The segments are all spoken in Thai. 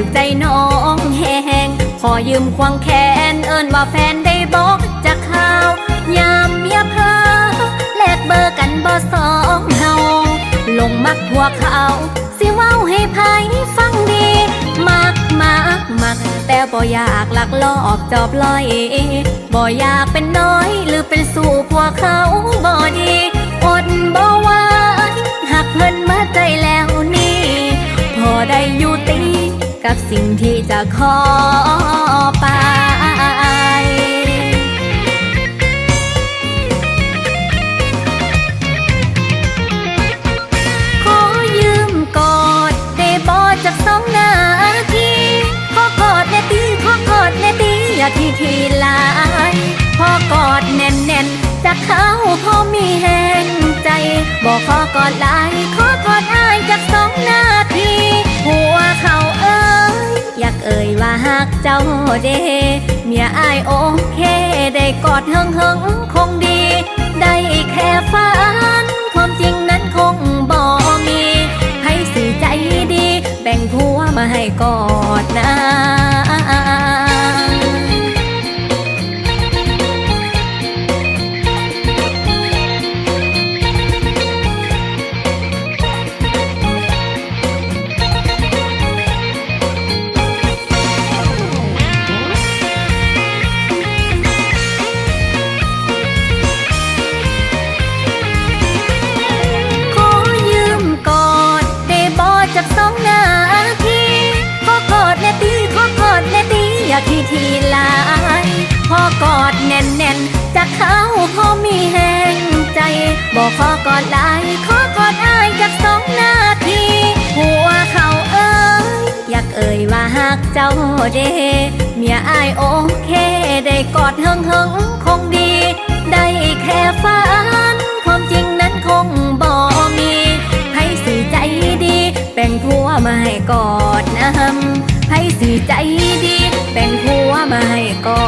ถึกใจน้องแหงขอยืมควงแขนเอิ้นว่าแฟนได้บอกจะข่าวยามเมียเพอแลกเบอร์กันบ่สองเฮาลงมักพวกเขาสิเว้าให้ไผฟังดี มักมักมักแต่บ่อยากลักลอบจอบลอยบ่อยากเป็นน้อย จะขอไป ขอยืมกอดได้บอจากสองนาที ขอกอดแน่ตีขอกอดแน่ตีอย่าทีทีหลายพอกอดแน่นแน่นๆจากเขาพอมีแหงใจ บอกขอกอดลา เจ้าเดเมียอายโอเค ได้กอดเฮิงเฮิงคงดี ได้แค่ฝัน ความจริงนั้นคงบ่มีให้สีใจดี แบ่งผัวมาให้กอ บอกขอกอดลายขอกอดอายจากสองนาที หัวเขาเอ้ยอยากเอ่ยว่าหักเจ้าเดเมียอายโอเค ได้กอดเฮิงเฮิงคงดี ได้แค่ฝันความจริงนั้นคงบ่มีให้สื่อใจดีแบ่งผัวมาให้กอดนะให้สื่อใจดีแบ่งผัวมาให้กอด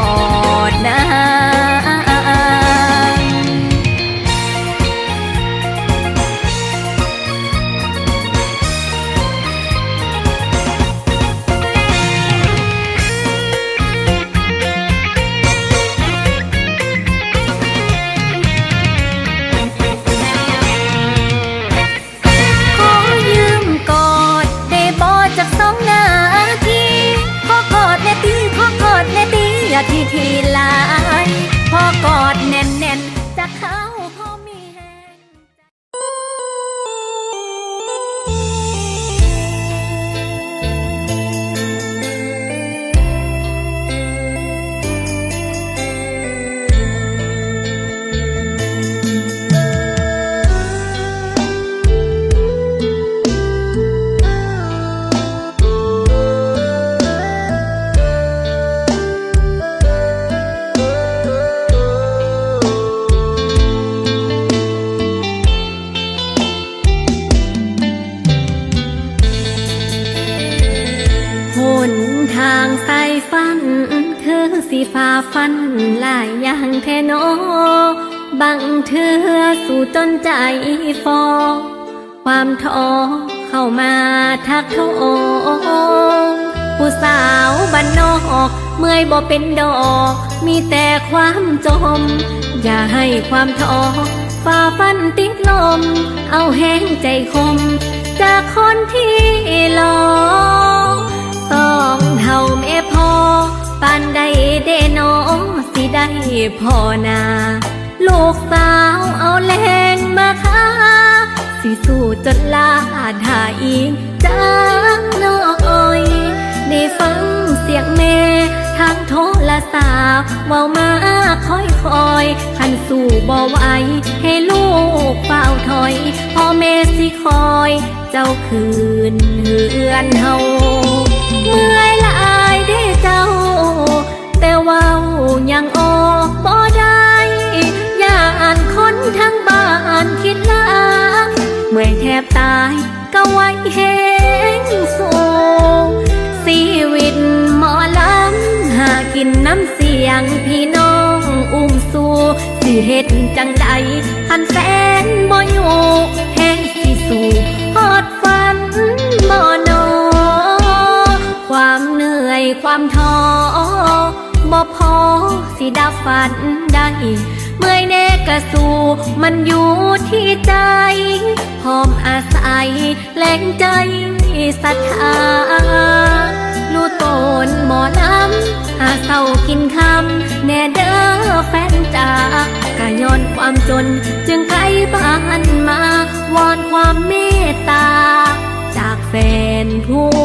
คือสีฟ้าฟันหลายอย่างแท่นอบางเธอสู่จนใจฟอ ความท้อเข้ามาทักโทงผู้สาวบ้านนอก เมื่อยบ่เป็นดอก มีแต่ความจม อย่าให้ความท้อฝ่าฟันติดลม เอาแห้งใจคม จากคนที่หลอ พ่อนาลูกสาวเอาแรงมาค้าสิสู้จนลาดหาอีกจังน้อยได้ฟังเสียงแม่ทางโทรศัพท์เว่ามาคอยคอยๆคันสู้บ่ไหวให้ลูกเฝ้าถอยพ่อแม่สิคอย เจ้าคืนเฮือนเฮาเมื่อยหลา น้ำเสียงพี่น้องอุ้มสู่สิเฮ็ดจังใดคันแฟนบ่อยู่แห้งสิสู่ฮอดฝันบ่นอความเหนื่อยความท้อบ่พอสิดับฝันได้เมื่อยแน่กระสู้มันอยู่ที่ใจพร้อมอาศัยแรงใจศรัทธา รู้ตนหมอน้ำหาเศร้ากินคำแน่เด้อแฟนจ๋ากะย้อนความจน จึงไกลบ้านมาวอนความเมตตา จากแฟนผู้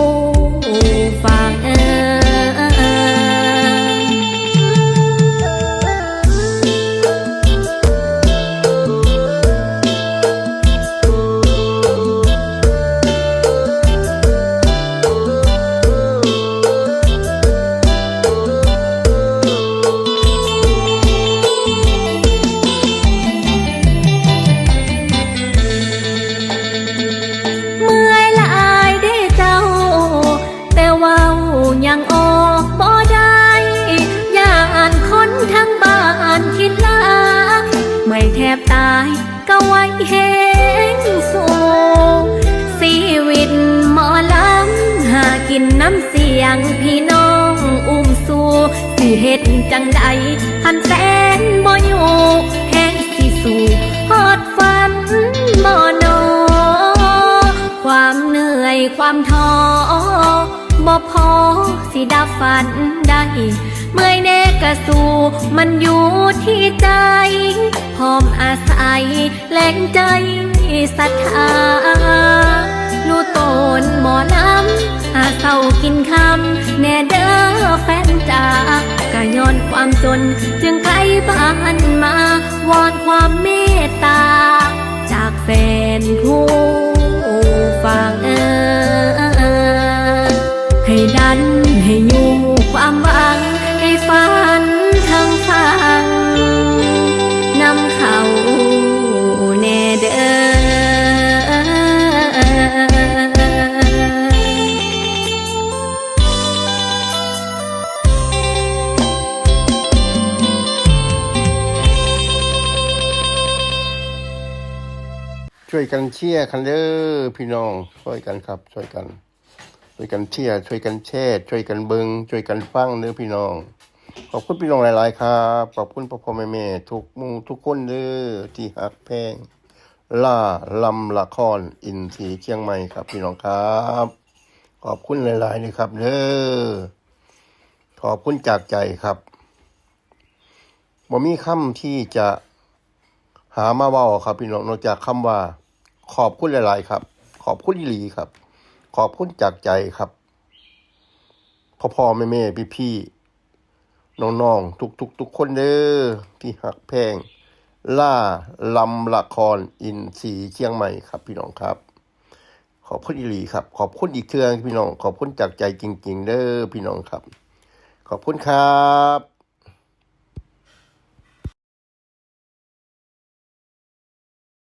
กินน้ำเสียงพี่น้องอุ้มสู่สิเฮ็ดจังใดหันแสนบ่อยู่แห้งสิสู่ฮอดฝันบ่นอความเหนื่อยความท้อบ่พอสิดับฝันได้เมื่อยแน่กระสู้มันอยู่ที่ใจพร้อมอาศัยแรงใจศรัทธา รู้ตนหมอน้ำหาเศร้ากินคำแน่เด้อแฟนจ๋ากะย้อนความจน จึงไกลบ้านมาวอนความเมตตา จากแฟนผู้ฟังเออ ช่วยกันเชียร์คันเด้อพี่น้องช่วยกันครับ ช่วยกัน ช่วยกันเชียร์ช่วยกันแช่ช่วยกันเบิงช่วยกันฟังเด้อพี่น้อง ขอบคุณพี่น้องหลาย ๆ ครับขอบคุณพ่อพ่อแม่แม่ทุกมู่ทุกคนเด้อที่หักแพงล่าลำละครอินทีเชียงใหม่ครับ พี่น้องครับ ขอบคุณหลายๆนะครับเด้อขอบคุณจากใจครับบ่มีคำที่จะหามาเว้าครับ พี่น้องนอกจากคำว่า ขอบคุณหลาย ๆ ครับ ขอบคุณอีหลีครับ ขอบคุณจากใจครับพ่อพ่อแม่แม่พี่พี่ๆน้องๆทุกๆทุกคนเด้อที่หักแพง ล่าลำละครอินทรีเชียงใหม่ครับ พี่น้องครับ ขอบคุณอีหลีครับ ขอบคุณอีกเทืองพี่น้อง ขอบคุณจากใจจริง ๆ เด้อพี่น้องครับ ขอบคุณครับ